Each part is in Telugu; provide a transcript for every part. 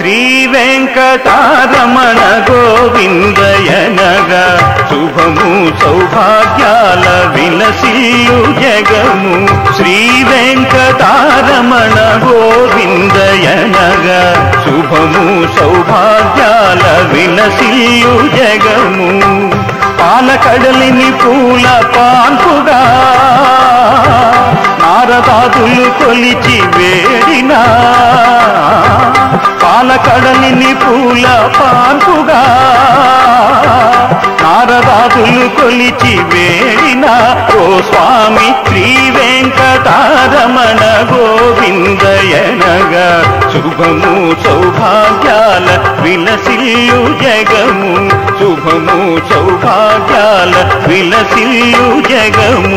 శ్రీ వెంకటారమణ గోవిందయనగా. శుభము సౌభాగ్యాల విలసీయు జగము. శ్రీ వెంకటారమణ గోవిందయనగా. శుభము సౌభాగ్యాల విలసీయు జగము. పాలకడలిని పూల పాన్పుగా. నారదాదులు కొలిచి వేడినా. పాలకడలిని పూల పాన్పుగా నారదాదులు కొలిచి వేడిన ఓ స్వామి శ్రీ వెంకటారమణ గోవిందయనగా శుభము సౌభాగ్యాల విలసిల్లు జగము. శుభము సౌభాగ్యాల విలసిల్లు జగము.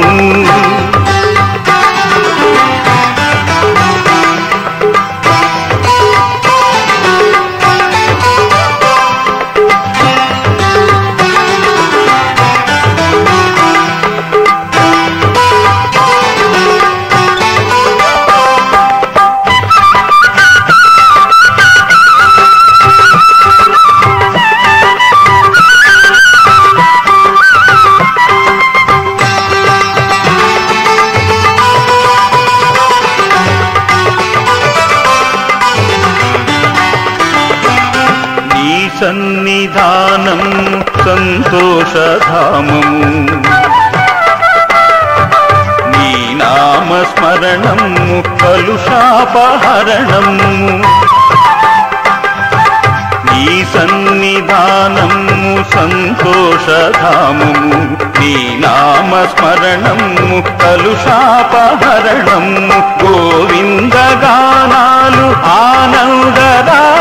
సన్నిధానం సంతోషధామము. నీ నామస్మరణము కలుషాపహరణం నీ సన్నిధానము సంతోషధామము. నీ నామస్మరణము కలుషాపహరణము. గోవిందగానాలు ఆనందదా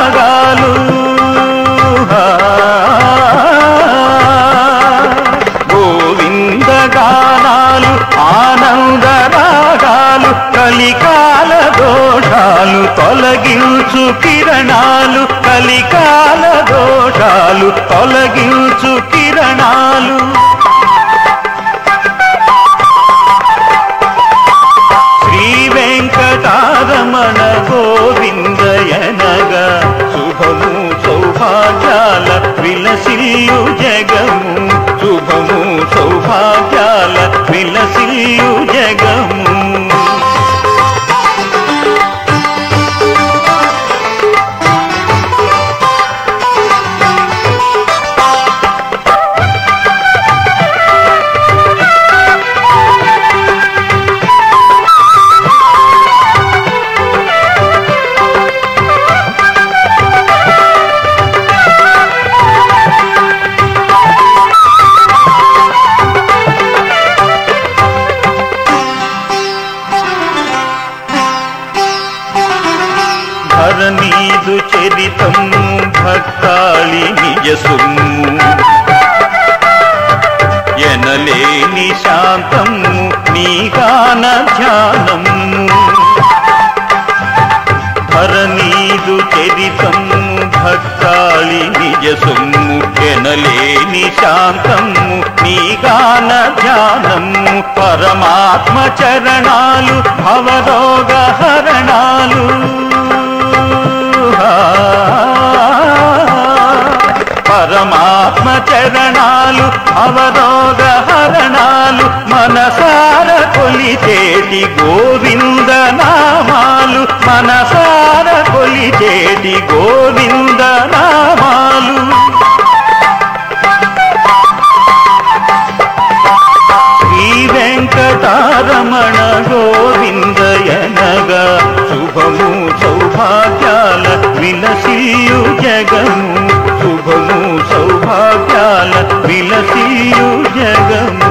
కలికాల దోషాలు తొలగించు కిరణాలు. కలికాల దోషాలు తొలగించు కిరణాలు. శ్రీ వెంకటారమణ గోవిందయనగా శుభము సౌభాగ్యాల విలసిల్లు జగము. శుభము సౌభాగ్యాల విలసిల్లు జగము. నీదు చరితము భక్తాళి నిజ సొమ్ము ఎనలేని శాంతము నీగాన ధ్యానము. ధరణీదు చరితము భక్తాళి నిజ సొమ్ము ఎనలేని శాంతము నీగాన ధ్యానము. పరమాత్మ చరణాలు భవరోగ హరణాలు. పరమాత్మ చరణాలు అవరోగ హరణాలు మనసార కొలిచేటి గోవింద నామాలు మనసార కొలిచేటి గోవింద శుభము సౌభాగ్యాల విలసియు జగము. శుభము సౌభాగ్యాల విలసియు జగము.